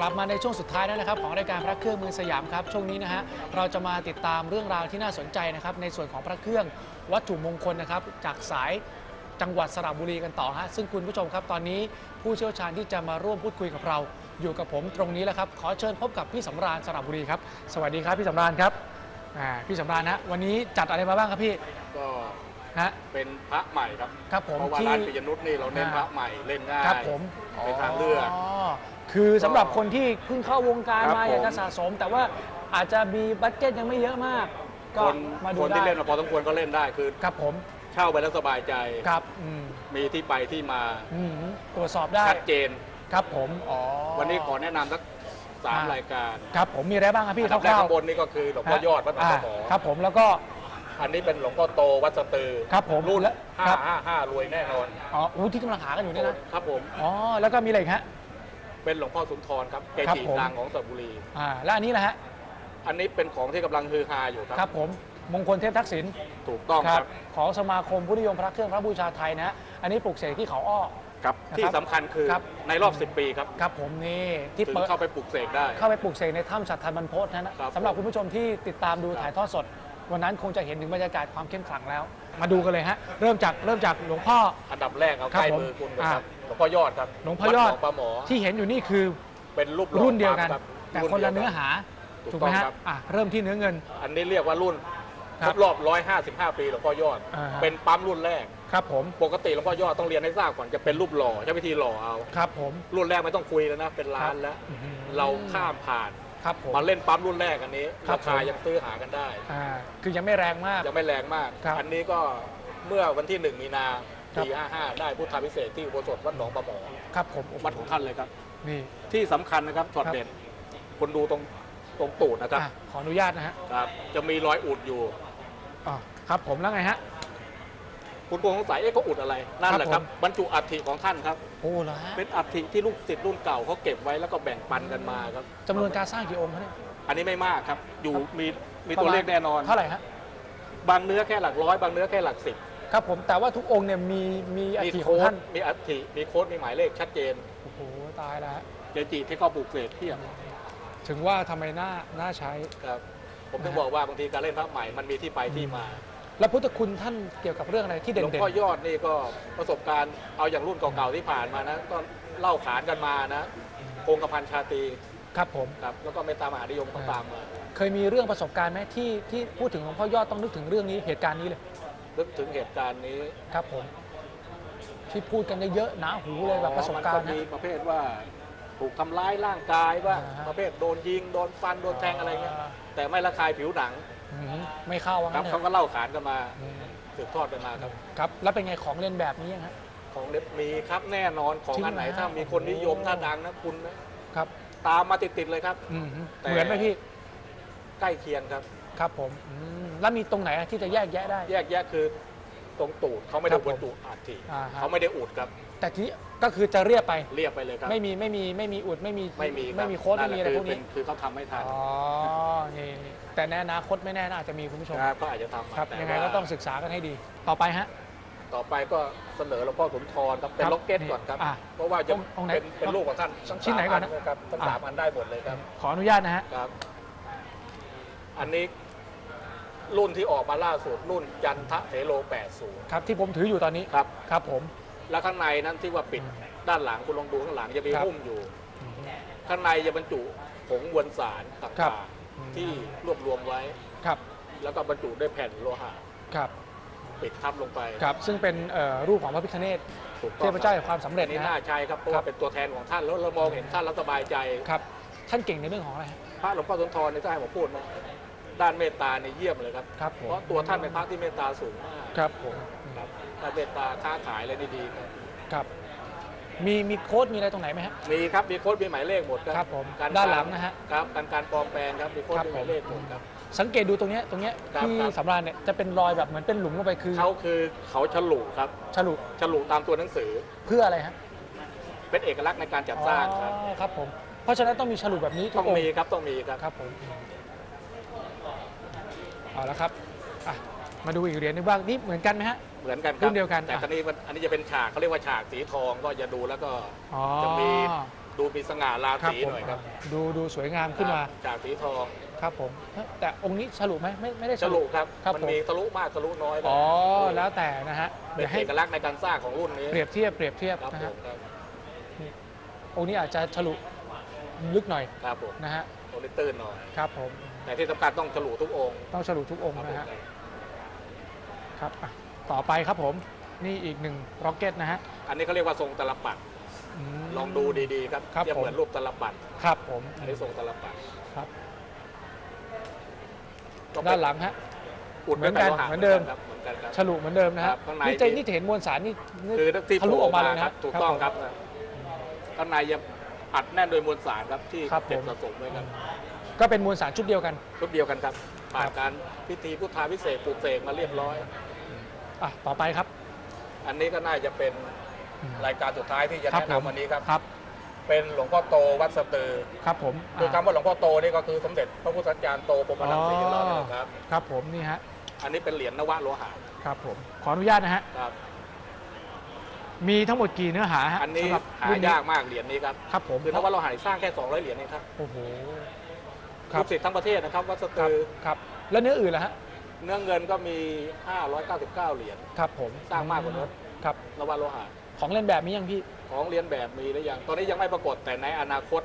กลับมาในช่วงสุดท้ายแล้วนะครับ ของรายการพระเครื่องเมืองสยามครับ ช่วงนี้นะฮะเราจะมาติดตามเรื่องราวที่น่าสนใจนะครับ ในส่วนของพระเครื่องวัตถุมงคลนะครับ จากสายจังหวัดสระบุรีกันต่อฮะซึ่งคุณผู้ชมครับตอนนี้ผู้เชี่ยวชาญที่จะมาร่วมพูดคุยกับเรา อยู่กับผมตรงนี้แล้วครับ ขอเชิญพบกับพี่สำราญสระบุรีครับสวัสดีครับพี่สำราญครับอ่าพี่สำราญนะวันนี้จัดอะไรมาบ้างครับพี่ก็ฮะ เป็นพระใหม่ครับครับผมเพราะว่าที่ร้านปิยนุชนี่เราเน้นอ่าพระใหม่เล่นง่ายครับผม เป็นทางเลือก คือสำหรับคนที่เพิ่งเข้าวงการครับมาอยากจะผม สะสม แต่ว่าอาจจะมีบัตเจ็ตยังไม่เยอะมาก ก็คนมาดูคนได้ที่เล่นมาพอสมควรก็เล่นได้คือครับผมเช่าไปแล้วสบายใจ ครับอืมมีที่ไปที่มาอืมตรวจสอบได้ชัดเจน ครับผมอ๋อวันนี้ขอแนะนำสักสามอ่ารรายการครับผมมีอะไรบ้างครับพี่อันดับแรกคร่าวข้างบนนี่ก็คือหลวงพ่อยอดวัดหนองาปลาหมอครับผมแล้วก็ อันนี้เป็นหลวงพ่อโตวัดสตือครับผมรุ่นและห้าครับห้าห้ารวยแน่นอนอ๋ออู้ที่กำลังหากันอยู่เนี่ยนะ ครับผม อ๋อ แล้วก็มีอะไรอีกฮะ เป็นหลวงพ่อสุนทรครับเกครับจิผม ดังของสระบุรี อ่าแล้วอันนี้แหละฮะอันนี้เป็นของที่กำลังฮือฮาอยู่คครัรับบผมมงคลเทพทักษิณถูกต้องครับของสมาคมผู้นิยมพระเครื่องพระบูชาไทยนะฮะอันนี้ปลูกเสกที่เขาอ้อ ครับนะครับที่สำคัญคือครับ ในรอบ 10 ปีครับครับผมนี่ที่ถึงเปิดเข้าไปปลุกเสกได้ เข้าไปปลูกเสกในถ้ำสัตทันบรรพตนะนะครับสำหรับคุณผู้ชมที่ติดตามดูถ่ายทอดสด วันนั้นคงจะเห็นถึงบรรยากาศความเข้มขลังแล้ว มาดูกันเลยฮะเริ่มจากเริ่มจากหลวงพ่อ อันดับแรกเอาครับใกล้ผมมือคุณก่อนอ่าครับหลวงพ่อยอดครับหลวงพ่อยอด วัหนงปลาหมอที่เห็นอยู่นี่คือเป็นรูปหล่อรุ่นเดียวกันครับแต่รุ่คนละดียวกั เนื้อหาถูกถูกไหมต้องฮะครับ อะเริ่มที่เนื้อเงิน อันนี้เรียกว่ารุ่นคครับรบรอบ 155 ปีหลวงพ่อยอด อ่าฮะ เป็นปั๊มรุ่นแรก ครับผมปกติหลวงพ่อยอดต้องเรียนให้ทราบก่อนจะเป็นรูปหล่อใช้วิธีหล่อเอา ครับผม รุ่นแรกไม่ต้องคุยแล้วนะ เป็นล้านแล้ว อื้อหือเราข้ามผ่าน ครับผม มาเล่นปั๊มรุ่นแรกอันนี้ครับราคาผม ยังซื้อหากันได้ อ่าคือยังไม่แรงมาก ยังไม่แรงมาก ครับอันนี้ก็เมื่อวันที่ 1 มีนาครับ ปี 55 ได้พุทธาพิเศษกที่อุโบสถวัดหนองปลาหมอครับผมโอ้โหวัดของท่านเลยครับ นี่ ที่สำคัญนะครับช็อตครับ เด็ดคนดูตรงตรงตูดนะครับอะขออนุญาตนะฮะครับ จะมีรอยอุดอยู่ อ๋อครับผมแล้วไงฮะ คุณคงสงสัยเอ๊ะเขาอุดอะไรนั่นแหละคครัรับบผมบรรจุอัฐิของท่านครับโอ้เหรอฮะเป็นอัฐิที่ลูกศิษย์รุ่นเก่าเขาเก็บไว้แล้วก็แบ่งปันกันมาครับจำนวนการสร้างกี่องค์คะเนี่ยอันนี้ไม่มากครับ อยู่ครับมีมีตัวเลขแน่นอนเท่าไหร่ฮะบางเนื้อแค่หลักร้อยบางเนื้อแค่หลักสิบครับผมแต่ว่าทุกองค์เนี่ยมีมีอัมีฐิขอโค้งดท่านมีอัฐิมีโค้ดมีหมายเลขชัดเจนโอ้โหตายแล้วฮะเจจิที่เขาปลูกเสกเทียบถึงว่าทำไมน่าน่าใช้ครับผมถึงนะฮะบอกว่าบางทีการเล่นพระใหม่มันมีที่ไปที่มา แล้วพุทธคุณท่านเกี่ยวกับเรื่องอะไรที่หเด่ลวงนพ่อยอดนี่ก็ประสบการณ์เอาอย่างรุ่นเก่าๆที่ผ่านมานะก็เล่าขานกันมานะคงกระพันชาตรีๆครับผม ครับแล้วก็เมตตามหานิยมก็ตามมาเคยมีเรื่องประสบการณ์ไหมที่ที่พูดถึงหลวงพ่อยอดต้องนึกถึงเรื่องนี้เหตุการณ์นี้เลยนึกถึงเหตุการณ์นี้ ครับผม ที่พูดกันเยอะๆหนาหูเลยแบบประสบการณ์มันนะ มีประเภทว่าถูกทำร้ายร่างกายว่าอ่าฮะประเภทโดนยิงโดนฟันโดนแทงอะไรเงี้ยแต่ไม่ระคายผิวหนัง อืมไม่เข้าว่าครังั้บนเถเขาอะก็เล่าขานกันมาอืมสืบทอดกันมาครับ ครับ แล้วเป็นไงของเล่นแบบนี้ฮะ ของเล็บมีครับแน่นอนของจริงอันไหนเหรอ ถ้ามีคนนิยมถ้าดังนะคุณนะครับตามมาติดๆเลยครับ อืมแต่ เหมือนไหมพี่ใกล้เคียงครับ ครับผมอืมแล้วมีตรงไหนอะที่จะแยกแยะได้ แยกแยะคือตรงตูดเขาไม่ครัได้บผมบรรจุอัฐิอ่าฮะ เขาไม่ได้อุดครับแต่ที่ก็คือจะเรียบไป เรียบไปเลยครับ ไม่มีไม่มีไม่มีอุดไม่มีไม่มีรับไม่มีโค้ดไม่มีอะไรนั่นพแหวกคืนี้เป็คือเขาทำไม่ทัน อ๋อ นี่นี่ แต่ในอนาคตไม่แน่นะอาจจะมีคุณผู้ชมครับก็อาจจะทำครับแต่ยังไงว่าก็ต้องศึกษากันให้ดี ต่อไปฮะต่อไปก็เสนอหลวงพ่อสุนทรครับเป็นครับล็อกเก็ตก่อนครับอะเพราะว่าจะองค์องค์ไหนเป็นเป็นลูกของท่านทั้งชิ้นไหนก่อนนะสามครับทั้งอะสามอันได้หมดเลยครับ ขออนุญาตนะฮะครับ อันนี้รุ่นที่ออกมาล่าสุดรุ่นจันทะเถโล 80 ครับที่ผมถืออยู่ตอนนี้ครับครับผม แล้วข้างในนั้นที่ว่าปิดด้านหลังคุณลองดูข้างหลังจะมีครับหุ้มอยู่ ข้างในจะบรรจุผงมวลสารครัต่าบงๆ ที่รวบรวมไว้ ครับ แล้วก็บรรจุด้วยแผ่นโลหะครับ ปิดทับลงไปครับ ซึ่งเป็นเอ่อรูปของพระพิฆเนศถูกเทต้องพเจ้าแห่งความสำเร็จอันนี้นะน่าฮะ ใช้ครับเพราะครัว่าบ เป็นตัวแทนของท่านแล้วเรามองเห็นท่านแล้วสบายใจ ครับ ท่านเก่งในเรื่องของอะไรฮะพระหลวงพ่อสุนทรในถ้าให้ผมพูดนะด้านเมตตาในยเยี่ยมเลยครับ ครับผมเพราะตัวท่านเป็นพระที่เมตตาสูงมากครับผมครับท่านเมตตาค้าขายอะไรดีๆครับ ครับ มีมีโค้ดมีอะไรตรงไหนไหมฮะ มีครับมีโค้ดมีหมายเลขหมดครับครับผมกรด้านหลังนะฮะครับการการปลอมแปลงครับมีโค้ดครับ มีหมายเลขหมดครับ สังเกตดูตรงเนี้ยตรงเนี้ยครับที่ครับ สำราญเนี่ยจะเป็นรอยแบบเหมือนเป็นหลุมลงไปคือเขาคือเขาฉลุครับฉลุฉลุตามตัวหนังสือ เพื่ออะไรฮะเป็นเอกลักษณ์ในการจัดสร้างครับ อ๋อครับผมเพราะฉะนั้นต้องมีฉลุแบบนี้ทุต้กององมีค์ครับต้องมีครับ ครับผมเอาละครับอะ มาดูอีกเหรียญหนึงบ้างนี่เหมือนกันไหมฮะ เหมือนกันครุ่รับนเดียวกันแต่อะ ตอนนี้มันอันนี้จะเป็นฉากเขาเรียกว่าฉากสีทองก็จะดูแล้วก็อ๋อจะมีดูมีสง่าราครับศีผมหน่อยครับดูดูสวยงามขึ้นมาจากสีทองครับผมแต่องค์นี้ฉลุไหมไม่ไม่ได้ฉลุครับครับมันผม มีทะลุมากทะลุน้อยอ๋อแล้วแต่นะฮะเป็เดี๋นยวให้เอกลักษณ์ในการสร้างของรุ่นนี้เปรียบเทียบเปรียบเทียบครับนะผฮะมครับองค์นี้อาจจะฉลุลึกหน่อยครับผมนะฮะโอลิตื้นหน่อย ครับผมแต่ที่สำคัญต้องฉลุทุกองค์ต้องฉลุทุกองค์ครับผมนะฮะ ครับ อะต่อไปครับผมนี่อีกหนึ่งร็อกเก็ตนะฮะอันนี้เขาเรียกว่าทรงตลปัดม ลองดูดีๆครับครับเทียบผม เหมือนรูปตลปัดครับผมอันนี้ทรงตลปัดครับ ก็เป็ด้านหลังฮะ อุดเหมือนกันด้วยไโลหะเหมือนเดิม ครับเหมือนกันครับ ฉลุเหมือนเดิมนะครัฮะบข้างใน นี่จะมีนี่จะเห็นมวลสารนี่นี่ คือที่ทะลุออกมาเลยนะครับถูกต้องครับข้างในจะอัดแน่นโดวยมวลสารครับที่ครับเก็บผมสะสมไว้ครับก็เป็นมวลสารชุดเดียวกัน ชุดเดียวกันครับผ่าคนรับการพิธีพุทธาพิเศษกปลูกเสกมาเรียบร้อย อะต่อไปครับ อันนี้ก็น่าจะเป็นอืมรายการสุดท้ายที่จะครับแนะผมนำวันนี้ครับ ครับ เป็นหลวงพ่อโตวัดสตือ ครับผมคืออะคำว่าหลวงพ่อโตนี่ก็คือสมเด็จพระพุทธจารย์โตพรหมรังสีของเราเนี่ยนะครับ ครับผมนี่ฮะ อันนี้เป็นเหรียญนวะโลหะ ครับผม ขออนุญาตนะฮะ ครับ มีทั้งหมดกี่เนื้อหาฮะ อันนี้สำหรับหารุ่นนี้ยากมากเหรียญนี้ครับ ครับผม คือนวะโลหะนี่สร้างแค่ 200 เหรียญเองครับ โอ้โหครัลูบกศิษย์ทั้งประเทศนะครับวัดสครับตือ ครับ แล้วเนื้ออื่นล่ะฮะ เนื้อเงินก็มี 599 เหรียญครับผมสร้างมากกว่านั้นครับนวะโลหะของเล่นแบบนี้ยังพี่ ของเรียนแบบมีหรือยังตอนนี้ยังไม่ปรากฏแต่ในอนาคต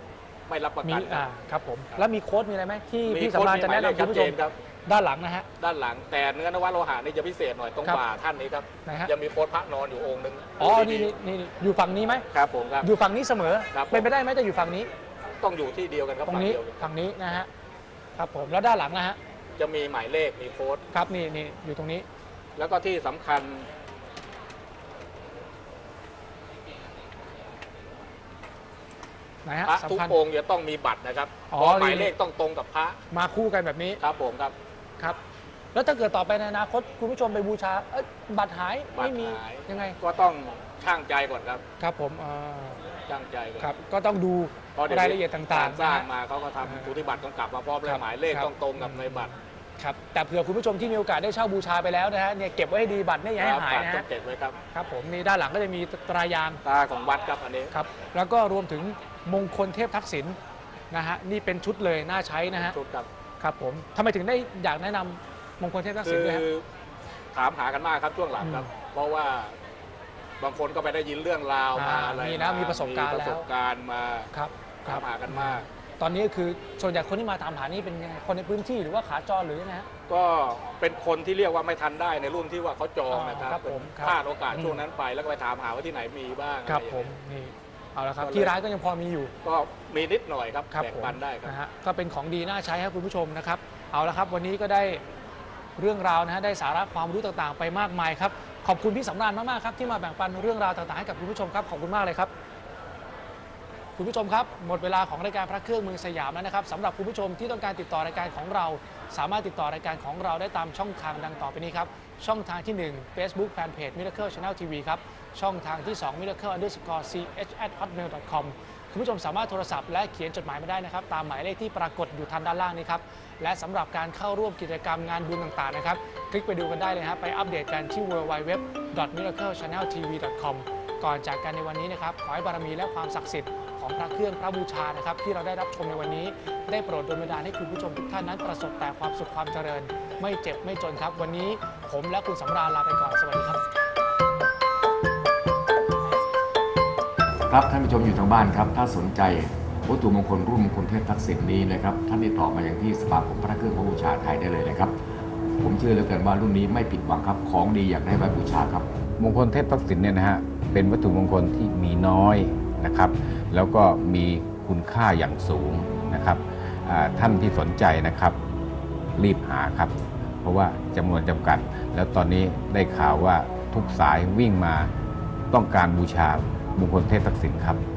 ไม่รับประมีกันคอ่ารับครับผม แล้วมีโค้ดมีอะไรไหมที่มีพี่โค้ดสำราญมีจะหมายแนะเลขนำคุชัณดผู้เจชมนครับ ด้านหลังนะฮะ ด้านหลังแต่เนื้อนวะโลหะนี่จะพิเศษหน่อยตรงครับบ่าท่านนี้ครับไหนฮะ ยังมีโค้ดพระนอนอยู่องค์หนึงอ๋อดูนี่ดีนี่นี่อยู่ฝั่งนี้ไหมๆครับผมครับ อยู่ฝั่งนี้เสมอ ครับผม เป็นไปได้ไหมจะอยู่ฝั่งนี้ ต้องอยู่ที่เดียวกันครับตรงนี้ฝั่เดียวกัน ฝั่งนี้นะฮะครับผมแล้วด้านหลังนะฮะ จะมีหมายเลขมีโค้ด ครับนี่นี่อยู่ตรงนี้ แล้วก็ที่สำคัญ ไหนฮะพระทุกสำคัญ องค์จะต้องมีบัตรนะครับอ๋อเพราะหมายนี่เลขต้องตรงกับพระมาคู่กันแบบนี้ครับผมครับครับ แล้วถ้าเกิดต่อไปในอนาคตคุณผู้ชมไปบูชาเอ้ยบัตรหายบัตรไม่มีหายยังไงก็ต้องช่างใจก่อนครับ ครับผมอ่า ช่างใจก่อนครับ ก็ต้องดูเพราะดี๋วรายละเอียดต่างๆกรสร้างนะฮะมาเขาก็อ่าทำสุติบัตรต้องกลับมาพร้อมคแล้รัวบหมายเลขครับ ต้องตรงกับในบัตรครับ แต่เผื่อคุณผู้ชมที่มีโอกาสได้เช่าบูชาไปแล้วนะฮะเนี่ยเก็บไว้ให้ดีบัตรเนี่ยอย่าให้ครับหายบัตรนะต้อฮะงเก็บไว้ครับ ครับผมนี่ด้านหลังก็จะมีตรายางตาของวัดครับอันนี้ ครับ แล้วก็รวมถึงมงคลเทพทักษิณนะฮะนี่เป็นชุดเลยน่าใช้นะฮะชุดครับครับผมทำไมถึงได้อยากแนะนำมงคลเทพทักษิคืณอด้วยฮะ ถามหากันมากครับช่วงหลังครับอืมเพราะว่า บางคนก็ไปได้ยินเรื่องราวมาอ่าอะไรมีนะมีประสบการณ์มีประสบการณ์มาครับคถารัมบหากันมาก ตอนนี้คือส่วนใหญ่คนที่มาตามหานี่เป็นยังไงคนในพื้นที่หรือว่าขาจรหรือยังไงฮะก็เป็นคนที่เรียกว่าไม่ทันได้ในรุ่นที่ว่าเขาจองนะครับอ๋อครับผมครับพลาดโอกาสอืมช่วงนั้นไปแล้วก็ไปถามหาว่าที่ไหนมีบ้างครับอะไอย่างผเงี้ยมนี่เอาละครับก็เลยที่ร้านก็ยังพอมีอยู่ ก็มีนิดหน่อยครับครับแบ่งผมปันได้ครับนะฮะก็เป็นของดีน่าใช้ครับคุณผู้ชมนะครับ เอาละครับ วันนี้ก็ได้เรื่องราวนะฮะได้สาระความรู้ต่างๆ ไปมากมายครับ ขอบคุณพี่สำราญมากๆครับที่มาแบ่งปันเรื่องราวต่างๆให้กับคุณผู้ชมครับขอบคุณมากเลยครับ คุณผู้ชมครับ หมดเวลาของรายการพระเครื่องเมืองสยามแล้วนะครับสำหรับคุณผู้ชมที่ต้องการติดต่อรายการของเรา สามารถติดต่อรายการของเราได้ตามช่องทางดังต่อไปนี้ครับ ช่องทางที่ 1 Facebook Fanpage Miracle Channel TV ครับ ช่องทางที่ 2 Miracle Underscore ch at hotmail com คุณผู้ชมสามารถโทรศัพท์และเขียนจดหมายมาได้นะครับ ตามหมายเลขที่ปรากฏอยู่ทางด้านล่างนี้ครับ และสำหรับการเข้าร่วมกิจกรรมงานบุญต่างๆนะครับ คลิกไปดูกันได้เลยครับไปอัปเดตกันที่ www.miraclechanneltv.com ก่อนจากกันในวันนี้นะครับ ขอให้บารมีและความศักดิ์สิทธิ์ของพระเครื่องพระบูชานะครับ ที่เราได้รับชมในวันนี้ ได้โปรดดลบันดาลให้คุณผู้ชมทุกท่านนั้นประสบแต่ความสุขความเจริญ ไม่เจ็บไม่จนครับ วันนี้ผมและคุณสำราญลาไปก่อนสวัสดีครับ ครับท่านผู้ชมอยู่ทางบ้านครับ ถ้าสนใจวัตถุมงคลรุ่นมงคลเทพทักษิณนี้นะครับ ท่านติดต่อมาอย่างที่สมาคมพระเครื่องพระบูชาไทยได้เลยนะครับ ผมเชื่อเหลือเกินว่ารุ่นนี้ไม่ผิดหวังครับ ของดีอยากได้ไว้บูชาครับ มงคลเทพทักษิณเนี่ยนะฮะเป็นวัตถุมงคลที่มีน้อยนะครับ แล้วก็มีคุณค่าอย่างสูงนะครับท่านที่สนใจนะครับ รีบหาครับ เพราะว่าจำนวนจำกัด แล้วตอนนี้ได้ข่าวว่าทุกสายวิ่งมาต้องการบูชา มงคลเทพทักษิณครับ